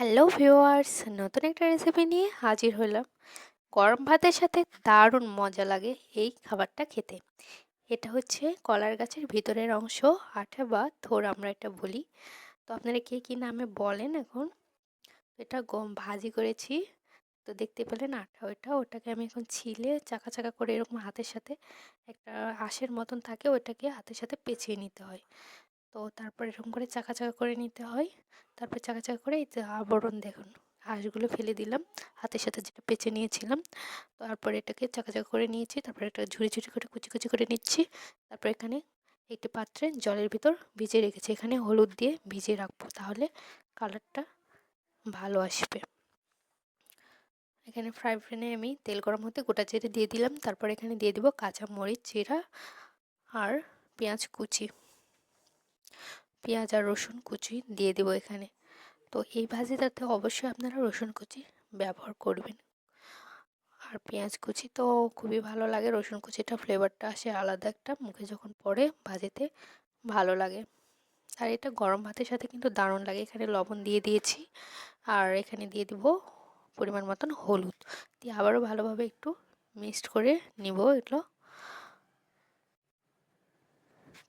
Hello viewers, নতুন একটা recipe নিয়ে হাজির হলাম। গরম ভাতের সাথে দারুণ মজা লাগে এই খাবারটা খেতে। এটা হচ্ছে কলার গাছের ভিতরের অংশ, আঠা বা থোর আমরা এটা বলি। তো আপনারা কে কী নামে বলেন এখন? এটা গম ভাজি করেছি। তো দেখতে পেলেন আঠা ওইটা, ওটাকে আমি এখন ছিলে চাকা চাকা করে এরকম হাতের সাথে একটা আঁশের মতন থাকে, ওইটাকে হাতের সাথে পেঁচিয়ে নিতে হয়। তো তারপর এরকম করে চাকা চাকা করে নিতে হয়। তারপর চাকা চাকা করে এই আবরণ দেখুন হাঁসগুলো ফেলে দিলাম, হাতের সাথে যেটা পেঁচে নিয়েছিলাম। তারপর এটাকে চাকা চাকা করে নিয়েছি, তারপর একটা ঝুড়ি ঝুড়ি করে কুচি কুচি করে নিচ্ছি। তারপর এখানে একটি পাত্রে জলের ভিতর ভিজিয়ে রেখেছি, এখানে হলুদ দিয়ে ভিজিয়ে রাখব তাহলে কালারটা ভালো আসবে। এখানে ফ্রাই প্যানে আমি তেল গরম হতে গোটা জিরে দিয়ে দিলাম, তারপর এখানে দিয়ে দিব কাঁচা মরিচ জিরা আর পেঁয়াজ কুচি। পেঁয়াজ আর রসুন কুচি দিয়ে দেবো এখানে। তো এই ভাজিটাতে অবশ্যই আপনারা রসুন কুচি ব্যবহার করবেন। আর পেঁয়াজ কুচি তো খুবই ভালো লাগে, রসুন কুচিটা ফ্লেভারটা আসে আলাদা একটা, মুখে যখন পড়ে ভাজিতে ভালো লাগে। আর এটা গরম ভাতের সাথে কিন্তু দারুণ লাগে, এখানে লবণ দিয়ে দিয়েছি। আর এখানে দিয়ে দিব পরিমাণ মতন হলুদ। দিয়ে আবারও ভালোভাবে একটু মিক্সড করে নিব এগুলো।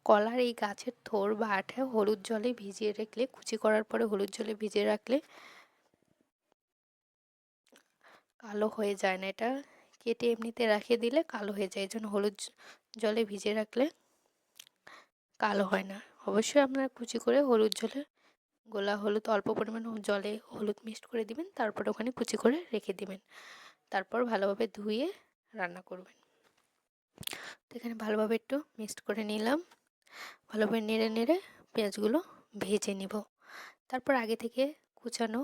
কলার এই গাছের থোর বা আঠা হলুদ জলে ভিজিয়ে রাখলে, কুচি করার পরে হলুদ জলে ভিজিয়ে রাখলে কালো হয়ে যায় না। এটা কেটে এমনিতে রাখিয়ে দিলে কালো হয়ে যায় এই জন্য হলুদ জলে ভিজিয়ে রাখলে কালো হয় না। অবশ্যই আপনারা কুচি করে হলুদ জলে, গোলা হলুদ, অল্প পরিমাণ জলে হলুদ মিক্সড করে দিবেন, তারপর ওখানে কুচি করে রেখে দিবেন। তারপর ভালোভাবে ধুয়ে রান্না করবেন। তো এখানে ভালোভাবে একটু মিক্সড করে নিলাম। ভালোভাবে নেড়ে নেড়ে পেঁয়াজগুলো ভেজে নিব। তারপর আগে থেকে কুচানো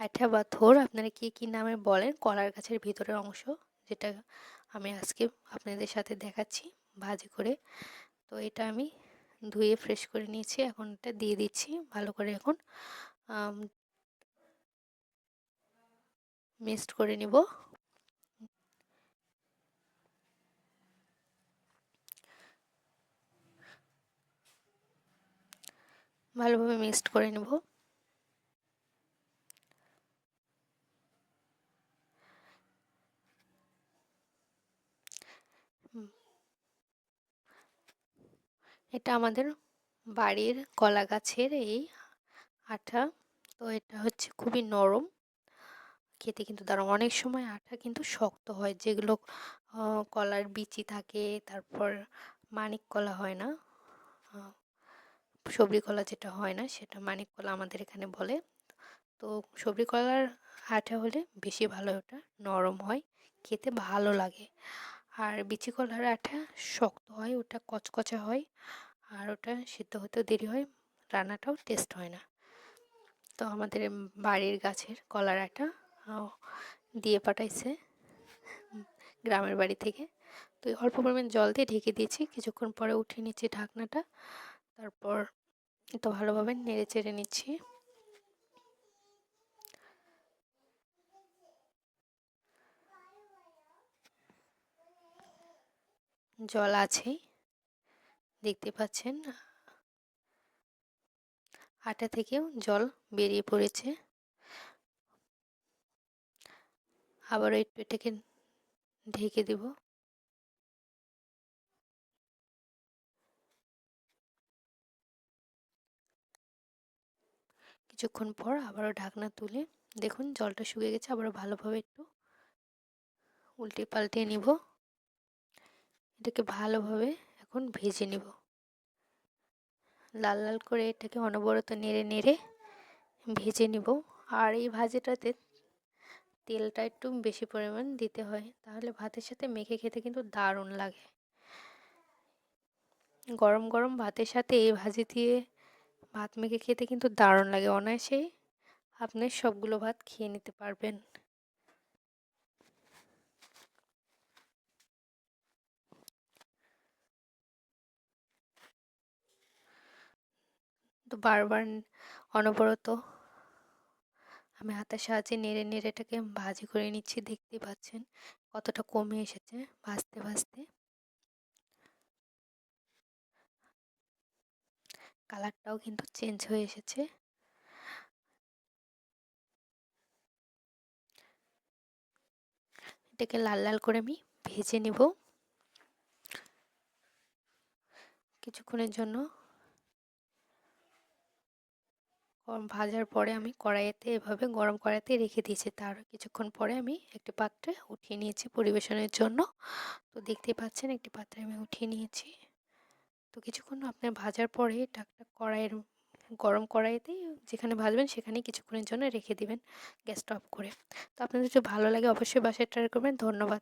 আঠা বা থোর, আপনারা কী কী নামে বলেন, কলার গাছের ভিতরের অংশ যেটা আমি আজকে আপনাদের সাথে দেখাচ্ছি ভাজি করে। তো এটা আমি ধুয়ে ফ্রেশ করে নিয়েছি, এখন এটা দিয়ে দিচ্ছি ভালো করে এখন মিক্সড করে নিব। ভালোভাবে মিক্সড করে নেব। এটা আমাদের বাড়ির কলা গাছের এই আঠা। তো এটা হচ্ছে খুবই নরম। খেতে কিন্তু দারুণ। অনেক সময় আঠা কিন্তু শক্ত হয়, যেগুলো কলার বিচি থাকে, তারপর মানিক কলা হয় না। সবরি কলা যেটা হয় না, সেটা মানিক কলা আমাদের এখানে বলে। তো সবরি কলার আঠা হলে বেশি ভালো ওটা, নরম হয়, খেতে ভালো লাগে। আর বিচি কলার আঠা শক্ত হয়, ওটা কচকচা হয়, আর ওটা সিদ্ধ হতেও দেরি হয়, রান্নাটাও টেস্ট হয় না। তো আমাদের বাড়ির গাছের কলার আটা দিয়ে পাঠাইছে গ্রামের বাড়ি থেকে। তো অল্প পরিমাণ জল দিয়ে ঢেকে দিয়েছি, কিছুক্ষণ পরে উঠে নিচ্ছি ঢাকনাটা। তারপর তো ভালোভাবে নেড়ে চেড়ে নিচ্ছি। জল আছেই, দেখতে পাচ্ছেন? আটা থেকেও জল বেরিয়ে পড়েছে। আবারও একটু এটাকে ঢেকে দেব। কিছুক্ষণ পর আবারও ঢাকনা তুলে দেখুন জলটা শুকিয়ে গেছে, আবারও ভালোভাবে একটু উল্টে পাল্টে নিব। এটাকে ভালোভাবে এখন ভেজে নিব। লাল লাল করে এটাকে অনবরত নেড়ে নেড়ে ভেজে নিব। আর এই ভাজিটাতে তেলটা একটু বেশি পরিমাণ দিতে হয়, তাহলে ভাতের সাথে মেখে খেতে কিন্তু দারুণ লাগে। গরম গরম ভাতের সাথে এই ভাজি দিয়ে ভাত মেখে খেতে কিন্তু দারুণ লাগে, অনায়াসেই আপনি সবগুলো ভাত খেয়ে নিতে পারবেন। তো বারবার অনবরত আমি হাতের সাহায্যে নেড়ে নেড়ে এটাকে ভাজি করে নিচ্ছি, দেখতেই পাচ্ছেন কতটা কমে এসেছে, ভাজতে ভাজতে। কালারটাও কিন্তু চেঞ্জ হয়ে এসেছে। এটাকে লাল লাল করে আমি ভেজে নেব। কিছুক্ষণের জন্য। ভাজার পরে আমি কড়াইতে এভাবে, গরম কড়াইতে রেখে দিয়েছি। তার কিছুক্ষণ পরে আমি একটি পাত্রে উঠিয়ে নিয়েছি পরিবেশনের জন্য। তো দেখতেই পাচ্ছেন, একটি পাত্রে আমি উঠিয়ে নিয়েছি। তো কিছুক্ষণ আপনার ভাজার পরে টাকটা কড়াইয়ের গরম কড়াইতে যেখানে ভাজবেন সেখানে কিছুক্ষণের জন্য রেখে দিবেন গ্যাসটা অফ করে। তো আপনাদের যদি ভালো লাগে অবশ্যই বাসায় ট্রাই করবেন। ধন্যবাদ।